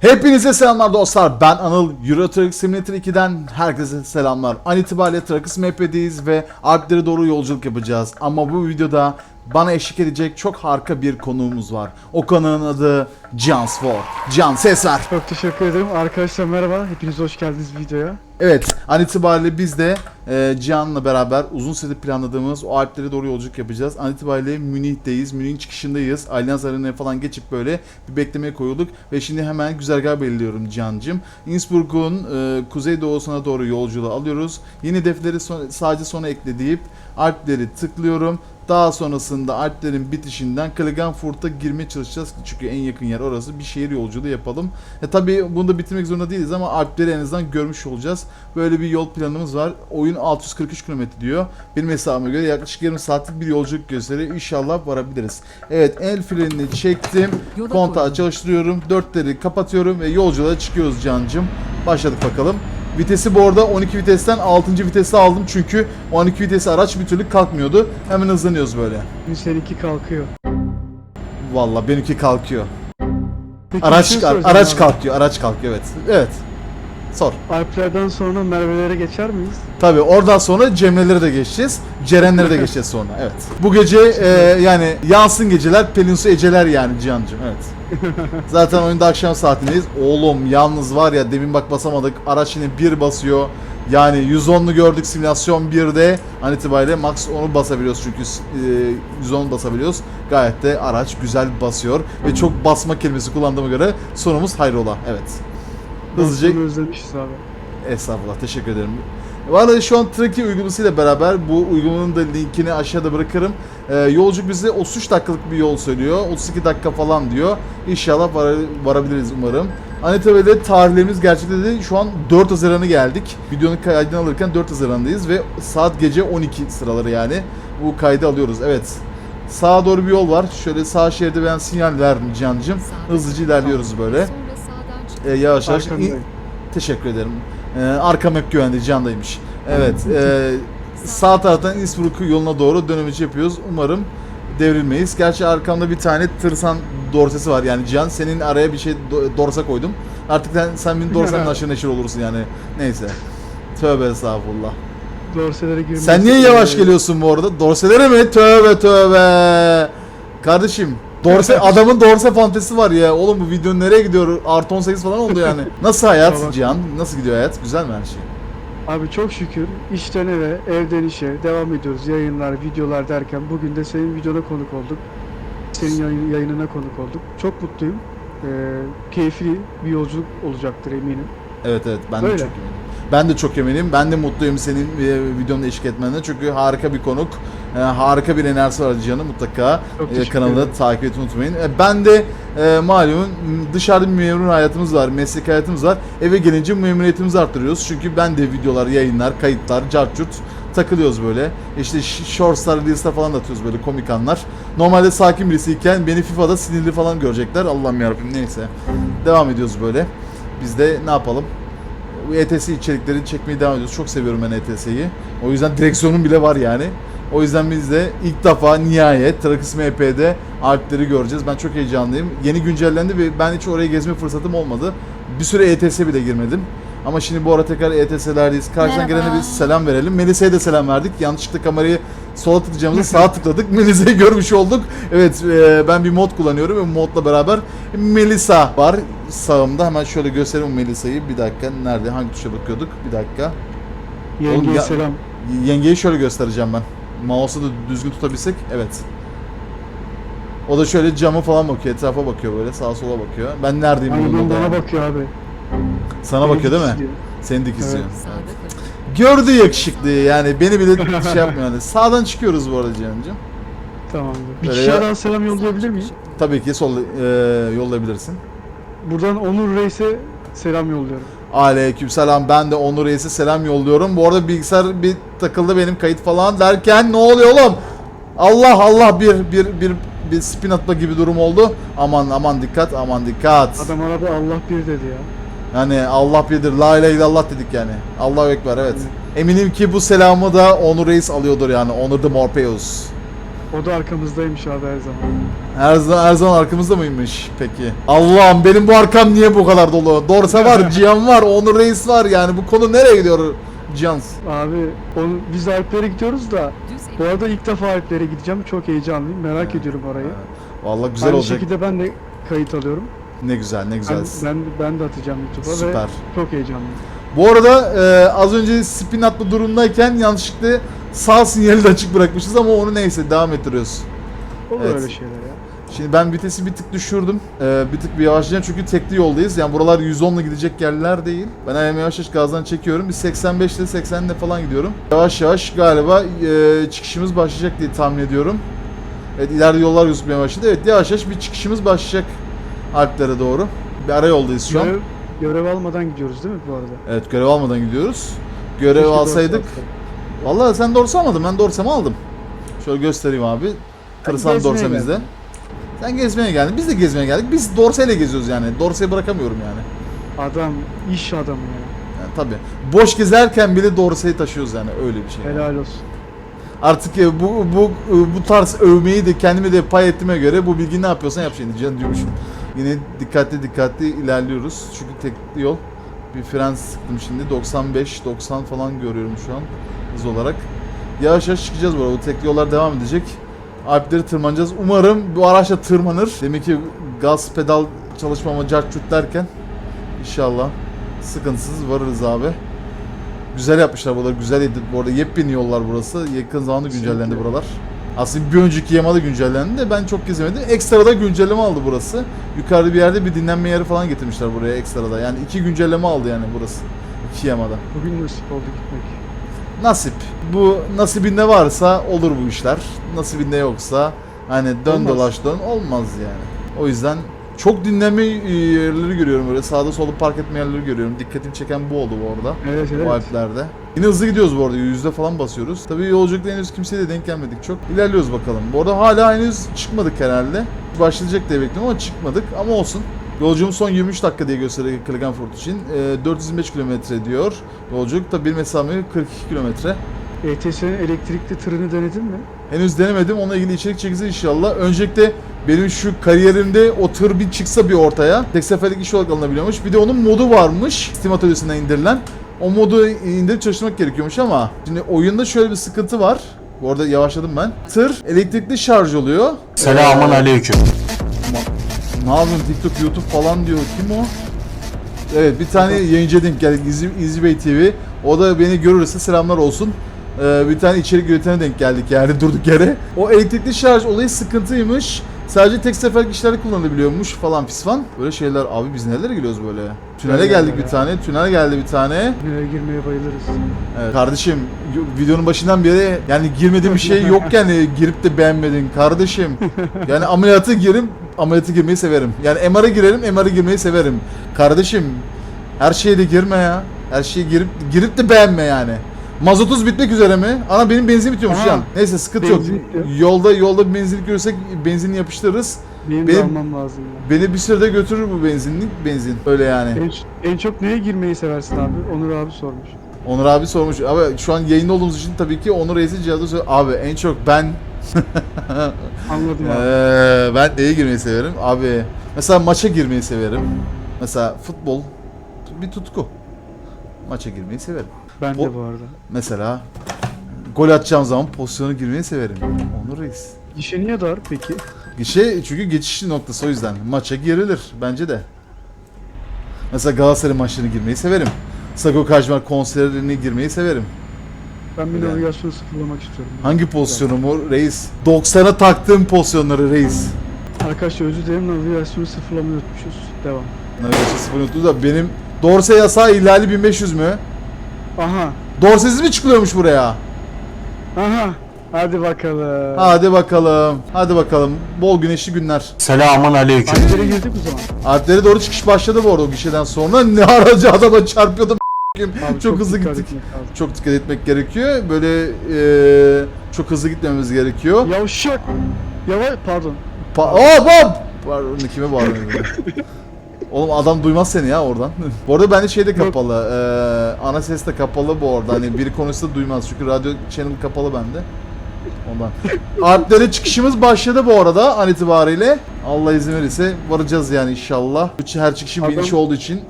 Hepinize selamlar dostlar. Ben Anıl. Euro Truck Simulator 2'den herkese selamlar. An itibariyle Trackers Map'teyiz ve Alplere doğru yolculuk yapacağız. Ama bu videoda bana eşlik edecek çok harika bir konuğumuz var. O konuğun adı Can Sword. Can ses ver. Çok teşekkür ederim. Arkadaşlar merhaba. Hepiniz hoş geldiniz videoya. Evet, an itibariyle biz de e, Cihan'la beraber uzun süredir planladığımız o Alplere doğru yolculuk yapacağız. An itibariyle Münih'teyiz, Münih'in çıkışındayız. Allianz Arena'ya falan geçip böyle bir beklemeye koyulduk. Ve şimdi hemen güzergah belirliyorum Cihan'cım. Innsbruck'un e, kuzeydoğusuna doğru yolculuğu alıyoruz. Yeni hedefleri son- sadece sona ekle deyip Alpleri tıklıyorum. Daha sonrasında Alplerin bitişinden Klagenfurt'a girmeye çalışacağız. Çünkü en yakın yer orası. Bir şehir yolculuğu yapalım. E tabii bunu da bitirmek zorunda değiliz ama Alpleri en azından görmüş olacağız. Böyle bir yol planımız var. Oyun 643 km diyor. Benim hesabıma göre yaklaşık yarım saatlik bir yolculuk gösteriyor. İnşallah varabiliriz. Evet el frenini çektim. Kontağı çalıştırıyorum. Dörtleri kapatıyorum ve yolculuğa çıkıyoruz cancım. Başladık bakalım. Vitesi bu arada 12 vitesten 6. vitese aldım çünkü 12 vitesi araç bir türlü kalkmıyordu. Hemen hızlanıyoruz böyle. Seninki kalkıyor. Vallahi benimki kalkıyor. Peki, Araç şey araç abi. kalkıyor, araç kalkıyor evet. Evet. Sor. Alplerden sonra Merve'lere geçer miyiz? Tabii oradan sonra Cemre'lere de geçeceğiz. Ceren'lere de geçeceğiz sonra. Evet. Bu gece e, yani yansın geceler, pelinsu eceler yani Cihan'cığım. Evet. Zaten oyunda akşam saatindeyiz. Oğlum yalnız var ya demin bak basamadık. Araç yine bir basıyor. Yani 110'lu gördük simülasyon 1'de. An itibariyle max onu basabiliyoruz çünkü e, 110 basabiliyoruz. Gayet de araç güzel basıyor. Ve çok basma kelimesi kullandığıma göre sonumuz hayrola. Evet. Hızlıca özlemişiz abi. Estağfurullah teşekkür ederim. Arada şu an Traki uygulamasıyla beraber bu uygulamanın da linkini aşağıda bırakırım. Ee, yolculuk bize 33 dakikalık bir yol söylüyor. 32 dakika falan diyor. İnşallah var, varabiliriz umarım. Anetevede tarihlerimiz gerçekten de şu an 4 Haziran'a geldik. Videonun kaydını alırken 4 Haziran'dayız ve saat gece 12 sıraları yani. Bu kaydı alıyoruz. Evet. Sağa doğru bir yol var. Şöyle sağ şeride ben sinyal verdim Cancım. Hızlıca ilerliyoruz böyle. Ee, yavaş yavaş. Arkandayım. Teşekkür ederim. Ee, arkam hep güvende, candaymış. Evet, e, sağ taraftan Innsbruck yoluna doğru dönemeç yapıyoruz. Umarım devrilmeyiz. Gerçi arkamda bir tane tırsan dorsesi var. Yani Can senin araya bir şey do- dorsa koydum. Artık sen, sen benim dorsanın aşırı neşir olursun yani. Neyse. Tövbe estağfurullah. Dorselere girmeyiz. Sen niye yavaş geliyorsun bu arada? Dorselere mi? Tövbe tövbe. Kardeşim Dorse adamın dorse fantezisi var ya. Oğlum bu video nereye gidiyor? Artı 18 falan oldu yani. Nasıl hayat. Cihan? Nasıl gidiyor hayat? Güzel mi her şey? Abi çok şükür işten eve, evden işe devam ediyoruz. Yayınlar, videolar derken bugün de senin videona konuk olduk. Senin yayın- yayınına konuk olduk. Çok mutluyum. Ee, keyifli bir yolculuk olacaktır eminim. Evet evet ben de Öyle. çok eminim. Ben de çok eminim. Ben de mutluyum senin e, videonda eşlik etmenden. Çünkü harika bir konuk. E, harika bir enerjisi var Cihan'ın mutlaka. E, kanalda ederim. takip etmeyi unutmayın. E, ben de e, malum dışarıda bir memur hayatımız var, meslek hayatımız var. Eve gelince memnuniyetimizi arttırıyoruz. Çünkü ben de videolar, yayınlar, kayıtlar, cartcut takılıyoruz böyle. İşte shortslar, reels'lar falan da atıyoruz böyle komik anlar. Normalde sakin birisiyken beni FIFA'da sinirli falan görecekler. Allah'ım yarabbim neyse. Devam ediyoruz böyle. Biz de ne yapalım? ETS içerikleri çekmeye devam ediyoruz. Çok seviyorum ben ETS'yi. O yüzden direksiyonum bile var yani. O yüzden biz de ilk defa nihayet Trackers MP'de Alpleri göreceğiz. Ben çok heyecanlıyım. Yeni güncellendi ve ben hiç oraya gezme fırsatım olmadı. Bir süre ETS bile girmedim. Ama şimdi bu ara tekrar ETS'lerdeyiz. Karşıdan Merhaba. gelene bir selam verelim. Melisa'ya da selam verdik. Yanlışlıkla kamerayı sola tıklayacağımızda sağa tıkladık. Melisa'yı görmüş olduk. Evet e, ben bir mod kullanıyorum ve modla beraber Melisa var sağımda. Hemen şöyle göstereyim Melisa'yı. Bir dakika. Nerede? Hangi tuşa bakıyorduk? Bir dakika. Yengeye ya- selam. Yengeyi şöyle göstereceğim ben. Mouse'u da düzgün tutabilsek. Evet. O da şöyle cama falan bakıyor, etrafa bakıyor böyle, sağa sola bakıyor. Ben neredeyim bunun da bana yani. bakıyor abi. Sana bakıyor değil mi? İzliyor. Seni dik izliyor. Evet. Gördü yakışıklıyı yani beni bile şey yapmıyor. Yani. Sağdan çıkıyoruz bu arada Cihan'cığım. Tamamdır. Bir kişiye ya- daha selam yollayabilir miyim? Tabii ki sol e, yollayabilirsin. Buradan Onur Reis'e selam yolluyorum. Aleykümselam ben de Onur Reis'e selam yolluyorum. Bu arada bilgisayar bir takıldı benim kayıt falan derken ne oluyor oğlum? Allah Allah bir bir bir bir spin atma gibi durum oldu. Aman aman dikkat aman dikkat. Adam arada Allah bir dedi ya. Yani Allah birdir. La ilahe illallah dedik yani. Allahu ekber evet. Eminim ki bu selamı da Onur Reis alıyordur yani. Onur the Morpheus. O da arkamızdaymış abi her zaman. Her zaman, her zaman arkamızda mıymış peki? Allah'ım benim bu arkam niye bu kadar dolu? Dorse var, Cihan var, Onur Reis var yani bu konu nereye gidiyor Cihan? Abi onu, biz Alplere gidiyoruz da bu arada ilk defa Alplere gideceğim. Çok heyecanlıyım. Merak ediyorum orayı. Vallahi güzel Aynı olacak. şekilde ben de kayıt alıyorum. Ne güzel, ne Ben, güzel. ben, ben de atacağım YouTube'a ve Süper. çok heyecanlıyım. Bu arada e, az önce spin atma durumundayken yanlışlıkla sağ sinyali de açık bırakmışız ama onu neyse devam ettiriyoruz. Olur Evet. öyle şeyler ya. Şimdi ben vitesi bir tık düşürdüm. Ee, bir tık bir yavaşlayacağım çünkü tekli yoldayız. Yani buralar 110'la gidecek yerler değil. Ben ayağımı yavaş yavaş gazdan çekiyorum. Bir 85 ile 80 ile falan gidiyorum. Yavaş yavaş galiba e, çıkışımız başlayacak diye tahmin ediyorum. Evet ileride yollar gözükmeye başladı. Evet yavaş yavaş bir çıkışımız başlayacak Alplere doğru. Bir ara yoldayız şu an. Görev, görev almadan gidiyoruz değil mi bu arada? Evet görev almadan gidiyoruz. Görev Keşke alsaydık. alsaydık. Vallahi sen dorsa almadın. Ben dorsamı aldım. Şöyle göstereyim abi. Gezmeye dorsemizde. geldim. Sen gezmeye geldin. Biz de gezmeye geldik. Biz dorseyle geziyoruz yani. Dorseyi bırakamıyorum yani. Adam, iş adamı ya. yani tabii. Boş gezerken bile dorseyi taşıyoruz yani. Öyle bir şey. yani. Helal olsun. Artık e, bu bu bu tarz övmeyi de kendime de pay ettiğime göre bu bilgi ne yapıyorsan yap şimdi canım diyormuşum. Yine dikkatli dikkatli ilerliyoruz. Çünkü tekli yol. Bir fren sıktım şimdi. 95 90 falan görüyorum şu an hız olarak. Yavaş yavaş çıkacağız bu arada. Bu tekli yollar devam edecek. Alpleri tırmanacağız. Umarım bu araçla tırmanır. Demek ki gaz pedal çalışmama cart curt derken inşallah sıkıntısız varırız abi. Güzel yapmışlar buraları. Güzel. Bu arada yepyeni yollar burası. Yakın zamanda güncellendi buralar. Aslında bir önceki yamada güncellendi de ben çok gezemedim. Ekstrada güncelleme aldı burası. Yukarıda bir yerde bir dinlenme yeri falan getirmişler buraya ekstrada. Yani iki güncelleme aldı yani burası. İki yamada. Bugün nasip oldu gitmek. Nasip. Bu nasibinde varsa olur bu işler. Nasibinde yoksa hani dön Olmaz. dolaş dön olmaz yani. O yüzden çok dinlenme yerleri görüyorum böyle. Sağda solda park etme yerleri görüyorum. Dikkatimi çeken bu oldu bu arada. Evet evet. Bu Alplerde. Yine hızlı gidiyoruz bu arada. Yüzde falan basıyoruz. Tabii yolculukta henüz kimseye de denk gelmedik çok. İlerliyoruz bakalım. Bu arada hala henüz çıkmadık herhalde. Başlayacak diye bekliyorum ama çıkmadık. Ama olsun. Yolculuğum son 23 dakika diye gösteriyor Klagenfurt için. Ee, 425 kilometre diyor. Yolculuk da bir mesafe 42 kilometre. ETS'nin elektrikli tırını denedin mi? Henüz denemedim. Onunla ilgili içerik çekeceğiz inşallah. Öncelikle benim şu kariyerimde o tır bir çıksa bir ortaya. Tek seferlik iş olarak alınabiliyormuş. Bir de onun modu varmış. Steam atölyesinden indirilen. O modu indirip çalıştırmak gerekiyormuş ama şimdi oyunda şöyle bir sıkıntı var. Bu arada yavaşladım ben. Tır elektrikli şarj oluyor. Selamun aleyküm. Ne yapıyorsun TikTok, YouTube falan diyor. Kim o? Evet bir tane yayıncı denk geldik İzi, İzi Bey TV. O da beni görürse selamlar olsun. Ee, bir tane içerik üretene denk geldik yani durduk yere. O elektrikli şarj olayı sıkıntıymış. Sadece tek seferlik işlerde kullanılabiliyormuş falan fisvan. Böyle şeyler abi biz nelere giriyoruz böyle? Tünele geldik bir tane. Tünel geldi bir tane. Nereye girmeye bayılırız. Evet. Kardeşim videonun başından beri yani girmediğim bir şey yok yani girip de beğenmedin kardeşim. Yani ameliyatı girim, ameliyatı girmeyi severim. Yani MR'a girerim, MR'a girmeyi severim. Kardeşim her şeye de girme ya. Her şeye girip girip de beğenme yani. Mazotuz bitmek üzere mi? Ana benim benzin bitiyormuş Aha. an. Neyse sıkıntı yok. Bitiyor. Yolda yolda bir benzinlik görürsek benzinini yapıştırırız. Benim, Benim- almam lazım ya. Beni bir sürede götürür bu benzinlik benzin. Öyle yani. En, en çok neye girmeyi seversin abi? Onur abi sormuş. Onur abi sormuş. Abi şu an yayında olduğumuz için tabii ki Onur Reis'in cihazı. Abi en çok ben Anladım abi. Ee, ben neye girmeyi severim? Abi mesela maça girmeyi severim. Mesela futbol bir tutku. Maça girmeyi severim. Ben de bu arada. Mesela gol atacağım zaman pozisyona girmeyi severim. Onur Reis. Gişe niye dar peki? Gişe çünkü geçiş noktası o yüzden. Maça girilir bence de. Mesela Galatasaray maçlarına girmeyi severim. Sago Kajmer konserlerine girmeyi severim. Ben bir navigasyonu sıfırlamak istiyorum. Hangi pozisyonumu reis? 90'a taktığım pozisyonları reis. Arkadaşlar özür dilerim navigasyonu sıfırlamayı unutmuşuz. Devam. Navigasyon sıfır unuttu da benim Dorse yasağı ihlali 1500 mü? Aha. Dorsesiz mi çıkılıyormuş buraya? Aha. Hadi bakalım. Hadi bakalım. Hadi bakalım. Bol güneşli günler. Selamun aleyküm. Alplere girdik o zaman. Alplere doğru çıkış başladı bu arada o gişeden sonra. Ne aracı adama çarpıyordum. Abi çok, hızlı dikkat gittik. Çok dikkat etmek gerekiyor. Böyle eee, çok hızlı gitmemiz gerekiyor. Yavşak. Yavaş pardon. Pa Hop hop! Pardon kime bağırıyorum? Oğlum adam duymaz seni ya oradan. bu arada bende şey de kapalı. eee, ana ses de kapalı bu arada. Hani biri konuşsa duymaz. Çünkü radyo channel kapalı bende. Ondan. Alplere çıkışımız başladı bu arada an itibariyle. Allah izin verirse varacağız yani inşallah. Her çıkışın bir inişi olduğu için.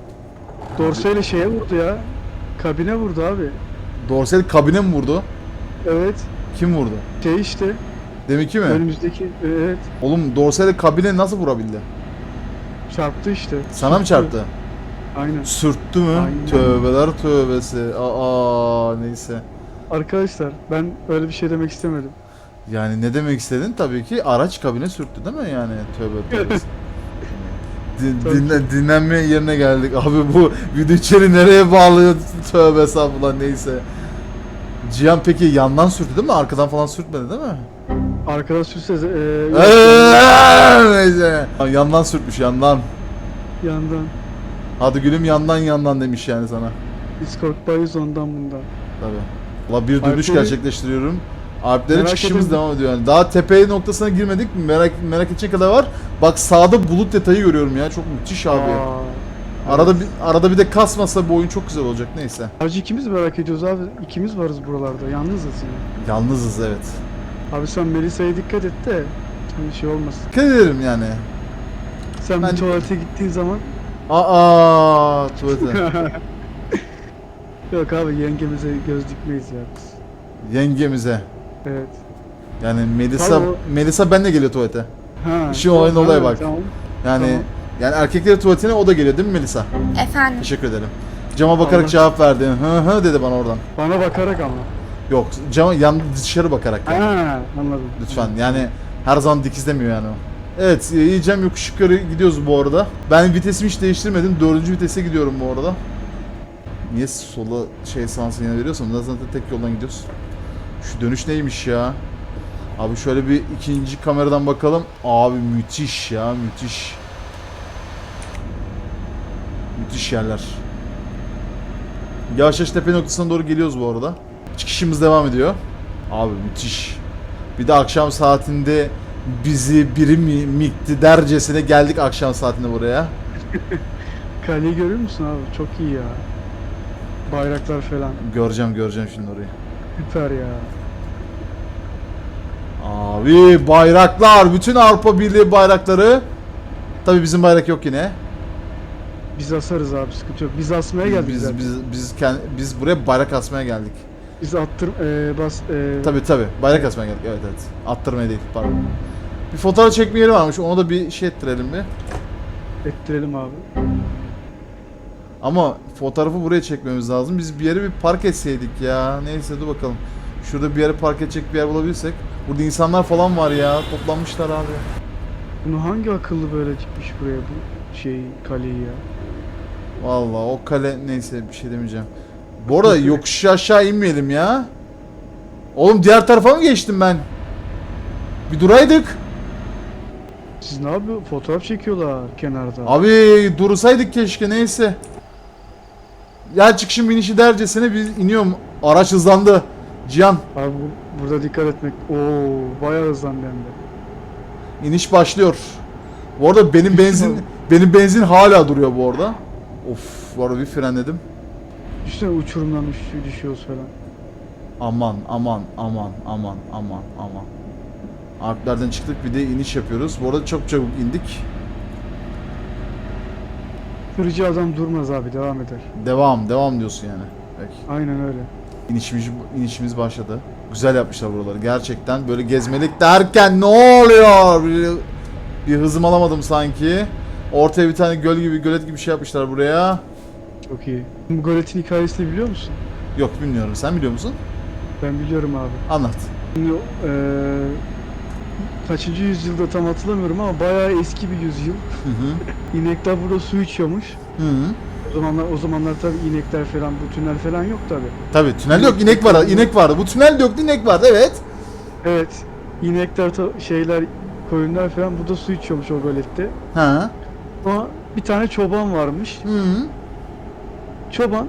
Dorseyle şeye vurdu ya. Kabine vurdu abi. Dorsel kabine mi vurdu? Evet. Kim vurdu? Şey işte. Deminki mi? Önümüzdeki evet. Oğlum Dorsel kabine nasıl vurabildi? Çarptı işte. Sana mı çarptı? Aynen. Sürttü mü? Aynen. Tövbeler tövbesi. Aa neyse. Arkadaşlar ben öyle bir şey demek istemedim. Yani ne demek istedin? Tabii ki araç kabine sürttü değil mi yani? Tövbe tövbe. Din, dinle, dinlenme yerine geldik. Abi bu video içeri nereye bağlıyor? Tövbe estağfurullah neyse. Cihan peki yandan sürttü değil mi? Arkadan falan sürtmedi değil mi? Arkada sürse e, Eee, neyse. Yandan sürtmüş yandan. yandan. Hadi gülüm yandan yandan demiş yani sana. Discord'dayız ondan bundan. Tabii. Valla bir dönüş Alpleri- gerçekleştiriyorum. Alplere Merak çıkışımız edin. devam ediyor yani. Daha tepe noktasına girmedik. Merak merak edecek kadar var. Bak sağda bulut detayı görüyorum ya. Çok müthiş abi. Aa, Arada bir arada bir de kasmasa bu oyun çok güzel olacak neyse. Sadece ikimiz merak ediyoruz abi. İkimiz varız buralarda. Yalnızız yani. Yalnızız evet. Abi sen Melisa'ya dikkat et de hani şey olmasın. Dikkat ederim yani. Sen Ben- bir tuvalete gittiğin zaman Aa tuvalete. yok abi yengemize göz dikmeyiz ya biz. Yengemize. Evet. Yani Melisa Tamam, Melisa benle geliyor tuvalete. Ha. İşin olayın ha, olaya bak. Tamam. Yani Tamam. yani erkekler tuvaletine o da geliyor değil mi Melisa? Efendim. Teşekkür ederim. Cama bakarak Allah- cevap verdi. Hı hı dedi bana oradan. Bana bakarak ama. Yok cama yan dışarı bakarak. yani. Ha, anladım. Lütfen yani her zaman dikizlemiyor yani o. Evet yiyeceğim yokuş yukarı gidiyoruz bu arada. Ben vitesimi hiç değiştirmedim. Dördüncü vitese gidiyorum bu arada. Niye sola şey sağ sinyal veriyorsam zaten tek yoldan gidiyoruz. Şu dönüş neymiş ya? Abi şöyle bir ikinci kameradan bakalım. Abi müthiş ya müthiş. Müthiş yerler. Yavaş yavaş tepe noktasına doğru geliyoruz bu arada. Çıkışımız devam ediyor. Abi müthiş. Bir de akşam saatinde bizi biri mi mikti dercesine geldik akşam saatinde buraya. Kaleyi görüyor musun abi? Çok iyi ya. Bayraklar falan. Göreceğim göreceğim şimdi orayı. Süper ya. Abi bayraklar, bütün Avrupa Birliği bayrakları. Tabii bizim bayrak yok yine. Biz asarız abi sıkıntı yok. Biz asmaya geldik Biz zaten. biz biz kend- biz buraya bayrak asmaya geldik. Biz attır e, bas e, Tabii tabii. Bayrak asmaya geldik. Evet evet. Attırmaya değil. Pardon. Bir fotoğraf çekme yeri varmış. Onu da bir şey ettirelim bir. ettirelim abi. Ama fotoğrafı buraya çekmemiz lazım. Biz bir yere bir park etseydik ya. Neyse dur bakalım. Şurada bir yere park edecek bir yer bulabilirsek. Burada insanlar falan var ya. Toplanmışlar abi. Bunu hangi akıllı böyle dikmiş buraya bu şey kaleyi ya? Vallahi o kale neyse bir şey demeyeceğim. Bu arada yokuş aşağı inmeyelim ya. Oğlum diğer tarafa mı geçtim ben? Bir duraydık. Siz ne yapıyor? Fotoğraf çekiyorlar kenarda. Abi dursaydık keşke neyse. Ya çıkışın binişi dercesine biz iniyorum. Araç hızlandı. Cihan Abi bu- burada dikkat etmek. Oo bayağı hızlandı hem de. iniş başlıyor. Bu arada benim benzin benim benzin hala duruyor bu arada. Of bu arada bir frenledim. Düşünsene uçurumdan düş- düşüyoruz falan. Aman aman aman aman aman aman. Alplerden çıktık bir de iniş yapıyoruz. Bu arada çok çabuk indik. Sürücü adam durmaz abi devam eder. Devam devam diyorsun yani. Peki. Aynen öyle. İnişimiz, inişimiz başladı. Güzel yapmışlar buraları. Gerçekten böyle gezmelik derken ne oluyor? Bir, bir hızım alamadım sanki. Ortaya bir tane göl gibi, gölet gibi bir şey yapmışlar buraya. Çok iyi. Bu Golet'in hikayesini biliyor musun? Yok bilmiyorum. Sen biliyor musun? Ben biliyorum abi. Anlat. Şimdi, eee, kaçıncı yüzyılda tam hatırlamıyorum ama bayağı eski bir yüzyıl. Hı hı. İnekler burada su içiyormuş. Hı hı. O zamanlar o zamanlar tabii inekler falan bu tünel falan yok tabii. Tabii tünel yok, inek var. inek vardı. Bu tünel yoktu, inek vardı. Evet. Evet. İnekler şeyler koyunlar falan burada su içiyormuş o gölette. Ha. Ama bir tane çoban varmış. Hı hı. Çoban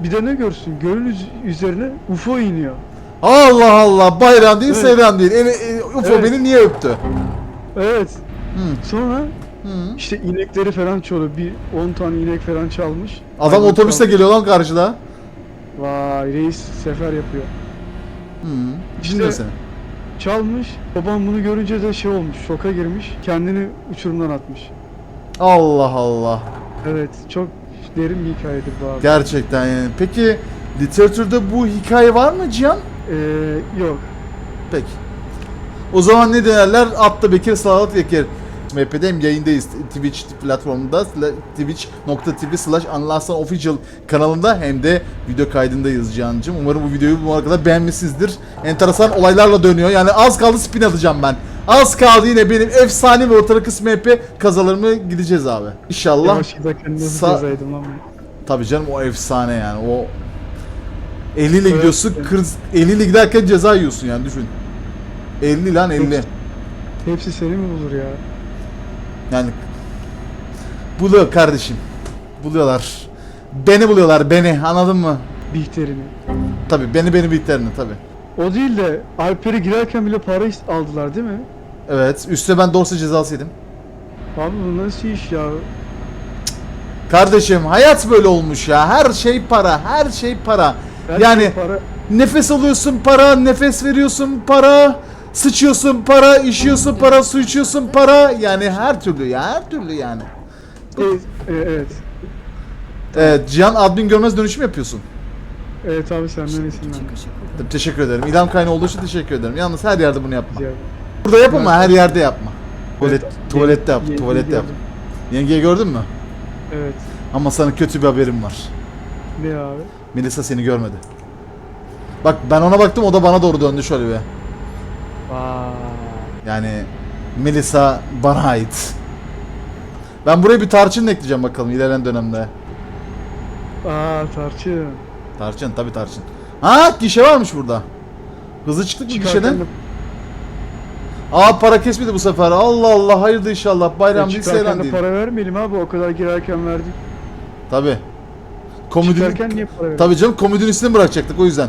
bir de ne görsün gölün üz- üzerine UFO iniyor. Allah Allah. Bayram değil, Evet. seyran değil. Ele, e, UFO Evet. beni niye öptü? Evet. Hı. Sonra Hı. işte inekleri falan çalıyor. Bir 10 tane inek falan çalmış. Adam Hayvan otobüste çalmış. geliyor lan karşıda. Vay reis sefer yapıyor. Hı. İşte- seni. çalmış. Babam bunu görünce de şey olmuş, şoka girmiş. Kendini uçurumdan atmış. Allah Allah. Evet, çok derin bir hikayedir bu abi. Gerçekten yani. Peki literatürde bu hikaye var mı Cihan? Ee, yok. Peki. O zaman ne derler? Atla Bekir Salavat Bekir. MHP'de hem yayındayız. Twitch platformunda twitch.tv slash Anlarsan Official kanalında hem de video kaydındayız Cihan'cığım. Umarım bu videoyu bu kadar beğenmişsinizdir. Enteresan olaylarla dönüyor. Yani az kaldı spin atacağım ben. Az kaldı yine benim efsane ve ortalık kısmı MP kazalarımı gideceğiz abi. İnşallah. Yavaş giderken nasıl Sa-? Tabii canım o efsane yani. O eliyle Evet. gidiyorsun. Kırz, eliyle giderken ceza yiyorsun yani düşün. 50 lan 50. Hepsi seni mi bulur ya? Yani buluyor kardeşim. Buluyorlar. Beni buluyorlar beni anladın mı? Bihter'ini. Tabii beni beni bitlerini tabii. O değil de Alper'e girerken bile para aldılar değil mi? Evet üstüne ben dorsa cezası yedim. Abi bu nasıl iş ya? Kardeşim hayat böyle olmuş ya. Her şey para, her şey para. Her yani şey para. nefes alıyorsun para, nefes veriyorsun para, sıçıyorsun para, işiyorsun para, su içiyorsun para. Yani her türlü ya, her türlü yani. Evet, e, evet. Evet, Cihan admin görmez dönüşüm yapıyorsun. Evet abi senden esinlendim. Teşekkür ederim. İlham kaynağı olduğu için teşekkür ederim. Yalnız her yerde bunu yapma. Ya. Burada yap ama her yerde yapma. Tuvalet, tuvalette yap, tuvalette yap. Yengeyi gördün mü? Evet. Ama sana kötü bir haberim var. Ne abi? Melisa seni görmedi. Bak ben ona baktım o da bana doğru döndü şöyle bir. Vay. Yani Melisa bana ait. Ben buraya bir tarçın da ekleyeceğim bakalım ilerleyen dönemde. Aa tarçın. Tarçın tabi tarçın. Ha gişe varmış burada. Hızlı çıktık mı gişeden? de, Aa para kesmedi bu sefer. Allah Allah hayırdır inşallah. Bayram e, değil seyran de değil. para vermeyelim abi o kadar girerken verdik. Tabi. Komodin... Çıkarken niye para verdik? Tabi canım komodin üstüne bırakacaktık o yüzden.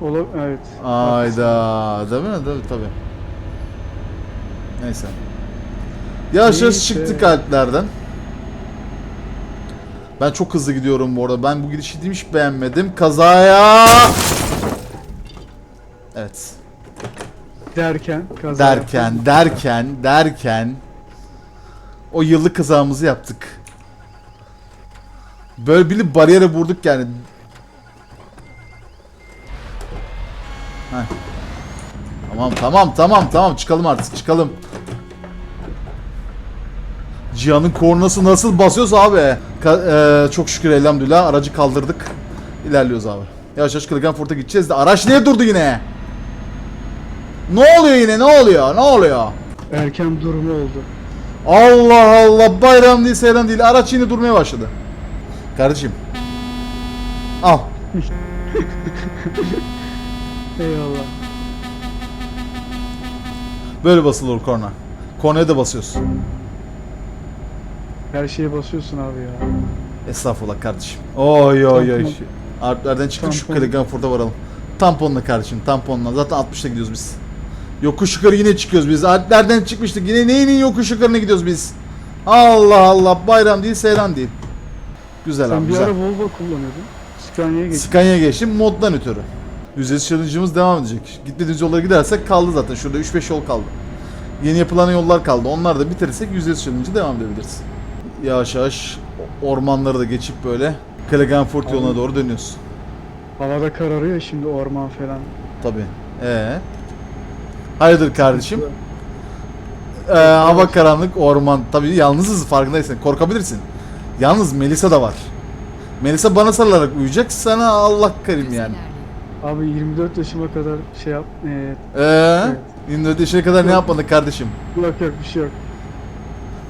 Ola, evet. Ayda. Değil mi? Tabi tabi. Neyse. Yavaş yavaş Neyse. çıktık alplerden. Ben çok hızlı gidiyorum bu arada. Ben bu gidişi hiç beğenmedim. Kazaya. Evet. Derken kaza Derken, derken, derken o yıllık kazamızı yaptık. Böyle bir bariyere vurduk yani. Heh. Tamam, tamam, tamam, tamam. Çıkalım artık, çıkalım. Cihan'ın kornası nasıl basıyorsa abi. Ka- eee, çok şükür elhamdülillah aracı kaldırdık. İlerliyoruz abi. Yavaş yavaş Klagenfurt'a gideceğiz de araç niye durdu yine? Ne oluyor yine? Ne oluyor? Ne oluyor? Erken durumu oldu. Allah Allah bayram değil seyran değil araç yine durmaya başladı. Kardeşim. Al. Eyvallah. Böyle basılır korna. Kornaya da basıyorsun. Her şeye basıyorsun abi ya. Estağfurullah kardeşim. Oy oy oy. Tampon. Alplerden çıktık şu Tampon. Klagenfurt'a varalım. Tamponla kardeşim tamponla. Zaten 60'ta gidiyoruz biz. Yokuş yukarı yine çıkıyoruz biz. Alplerden çıkmıştık. Yine neyinin yokuş yukarına gidiyoruz biz. Allah Allah bayram değil seyran değil. Güzel Sen abi bir güzel. ara Volvo kullanıyordun. Scania'ya geçtin. Scania'ya geçtim moddan ötürü. Ücretsiz challenge'ımız devam edecek. Gitmediğimiz yollara gidersek kaldı zaten. Şurada 3-5 yol kaldı. Yeni yapılan yollar kaldı. Onları da bitirirsek ücretsiz challenge'a devam edebiliriz. Yavaş yavaş ormanları da geçip böyle Klagenfurt Abi. yoluna doğru dönüyoruz. Havada kararıyor şimdi orman falan. Tabii. Ee. Hayırdır kardeşim? Ee, hava karanlık, orman. Tabii yalnızız farkındaysın. Korkabilirsin. Yalnız Melisa da var. Melisa bana sarılarak uyuyacak. Sana Allah karim yani. Abi 24 yaşıma kadar şey yap. Ee, Ee, Evet. İndir işe kadar ne yapmadın kardeşim? yok yok bir şey yok.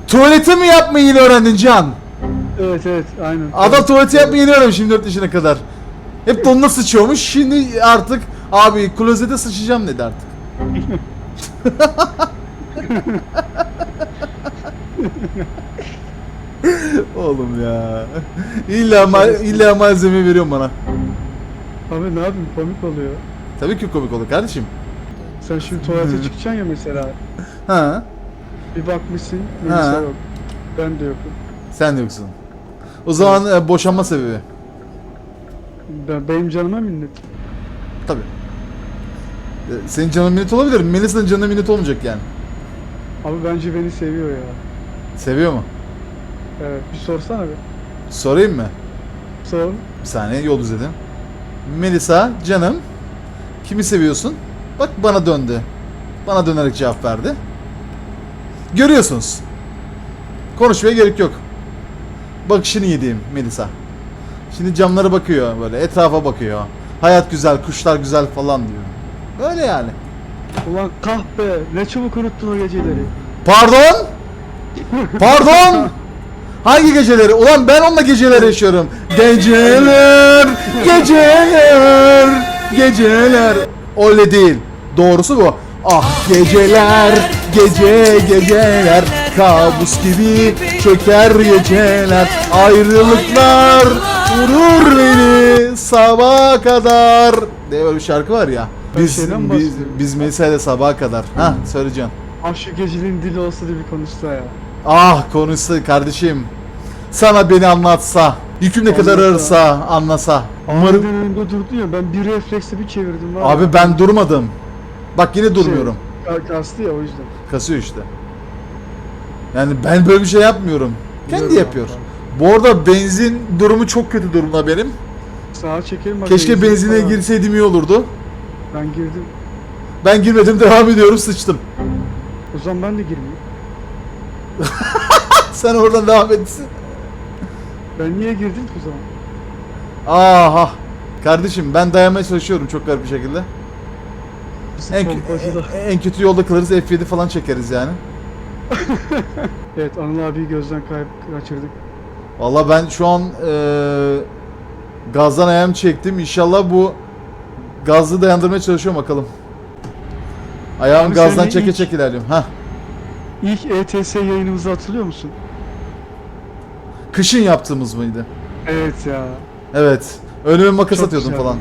Tuvaleti mi yapmayı yeni öğrendin Can? Evet evet aynen. Adam tuvaleti yapmayı yeni öğrenmiş 24 yaşına kadar. Hep donuna sıçıyormuş. Şimdi artık abi klozete sıçacağım dedi artık. Oğlum ya. İlla, ma- illa malzeme veriyorsun bana. Abi ne yapayım komik oluyor. Tabii ki komik olur kardeşim. Sen şimdi tuvalete çıkacaksın ya mesela. Ha, Bir bakmışsın Ha. Melisa yok. Ben de yokum. sen de yoksun. O zaman e, boşanma sebebi. Ben, benim canıma minnet. Tabii. E, Senin canın minnet olabilir. Melisa'nın canı minnet olmayacak yani. Abi bence beni seviyor ya. Seviyor mu? Evet bir sorsana bir. Sorayım mı? Sor. Bir saniye yol düzledim. Melisa canım kimi seviyorsun? Bak bana döndü. Bana dönerek cevap verdi. Görüyorsunuz. Konuşmaya gerek yok. Bakışını yediğim Melisa. Şimdi camlara bakıyor böyle etrafa bakıyor. Hayat güzel, kuşlar güzel falan diyor. Böyle yani. Ulan kahpe ne çabuk unuttun o geceleri. Pardon? Pardon? Hangi geceleri? Ulan ben onunla geceler yaşıyorum. Geceler, geceler, geceler. Öyle değil. Doğrusu bu. Ah geceler, gece geceler, kabus gibi çöker geceler, ayrılıklar vurur beni sabaha kadar. diye böyle bir şarkı var ya. Biz biz, biz Melisa'yla sabaha kadar. Ha söyleyeceğim. Ah şu gecenin dili olsa da bir konuşsa ya. Ah konuşsa kardeşim. Sana beni anlatsa. Yüküm ne kadar Anlatsa. ağırsa anlasa. Umarım Umarım. önünde durdun ya ben bir refleksle bir çevirdim var ya. Abi ben durmadım. Bak yine durmuyorum. Ka- Kastı ya o yüzden. Kasıyor işte. Yani ben böyle bir şey yapmıyorum. Kendi Biliyorum yapıyor. abi. Bu arada benzin durumu çok kötü durumda benim. Sağa çekelim bak. Keşke benzin benzine falan. girseydim iyi olurdu. Ben girdim. Ben girmedim devam ediyorum sıçtım. O zaman ben de girmeyeyim. Sen oradan devam etsin. Ben niye girdim ki o zaman? Aha. Kardeşim ben dayanmaya çalışıyorum çok garip bir şekilde. Bizim En, pompacıda. en, en kötü yolda kalırız F7 falan çekeriz yani. Evet Anıl abiyi gözden kayıp kaçırdık. Valla ben şu an eee gazdan ayağımı çektim. İnşallah bu gazı dayandırmaya çalışıyorum bakalım. Ayağım Abi gazdan senin çeke ilk- çeke ilerliyorum. Hah. İlk ETS yayınımızı hatırlıyor musun? Kışın yaptığımız mıydı? Evet ya. Evet. Önüme makas Çok atıyordum güzeldi. falan.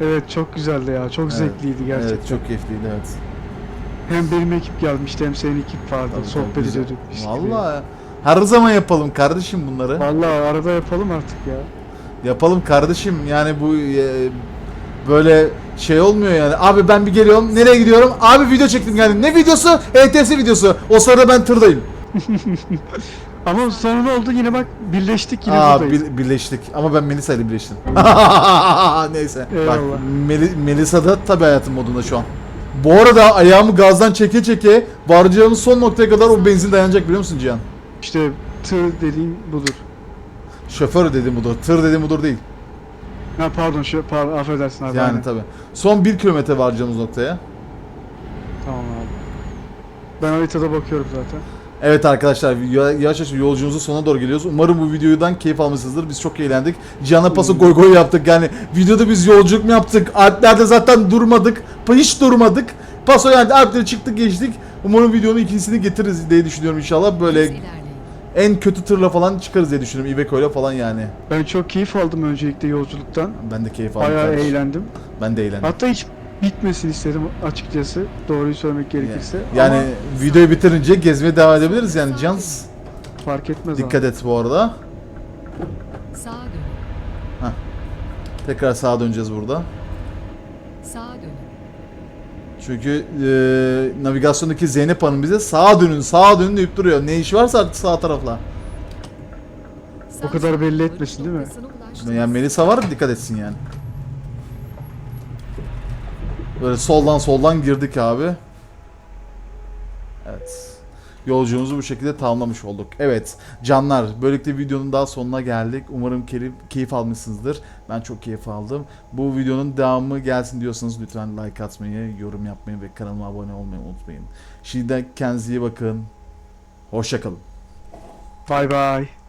Evet çok güzeldi ya. Çok Evet. zevkliydi gerçekten. Evet çok keyifliydi evet. Hem benim ekip gelmişti hem senin ekip vardı. Tabii, Sohbet tabii, ediyorduk. Valla her zaman yapalım kardeşim bunları. Vallahi arada yapalım artık ya. Yapalım kardeşim yani bu e, böyle şey olmuyor yani. Abi ben bir geliyorum. Nereye gidiyorum? Abi video çektim yani. Ne videosu? ETS videosu. O sırada ben tırdayım. Ama sonra ne oldu yine bak birleştik yine Aa buradayız. bir- birleştik. Ama ben Melisa ile birleştim. Neyse. Bak Eyvallah. Meli, Melisa da tabi hayatım modunda şu an. Bu arada ayağımı gazdan çeke çeke varacağımız son noktaya kadar o benzin dayanacak biliyor musun Cihan? İşte tır dediğin budur. Şoför dediğim budur. Tır dediğim budur değil. Ha pardon şu pardon affedersin abi. Yani aynen. tabi. Son bir kilometre varacağımız noktaya. Tamam abi. Ben haritada bakıyorum zaten. Evet arkadaşlar ya- yavaş yavaş yolculuğumuzun sonuna doğru geliyoruz. Umarım bu videodan keyif almışsınızdır. Biz çok eğlendik. Cihan'a paso goy goy yaptık. Yani videoda biz yolculuk mu yaptık? Alplerde zaten durmadık. Hiç durmadık. Paso yani Alplere çıktık geçtik. Umarım videonun ikincisini getiririz diye düşünüyorum inşallah. Böyle ilerleyin. En kötü tırla falan çıkarız diye düşünüyorum. Iveco ile falan yani. Ben çok keyif aldım öncelikle yolculuktan. Ben de keyif aldım. Bayağı kardeşim. eğlendim. Ben de eğlendim. Hatta hiç bitmesin istedim açıkçası. Doğruyu söylemek gerekirse. Yani Ama videoyu bitirince gezmeye devam edebiliriz yani. Cans fark etmez dikkat et bu arada. Sağa dönün. Tekrar sağa döneceğiz burada. Sağa dönün. Çünkü e, navigasyondaki Zeynep Hanım bize sağa dönün sağa dönün deyip duruyor. Ne iş varsa artık sağ tarafla. O kadar belli etmesin, değil mi? Yani Melisa var dikkat etsin yani. Böyle soldan soldan girdik abi. Evet. Yolculuğumuzu bu şekilde tamamlamış olduk. Evet canlar böylelikle videonun daha sonuna geldik. Umarım keyif, almışsınızdır. Ben çok keyif aldım. Bu videonun devamı gelsin diyorsanız lütfen like atmayı, yorum yapmayı ve kanalıma abone olmayı unutmayın. Şimdiden kendinize iyi bakın. Hoşçakalın. Bay bay.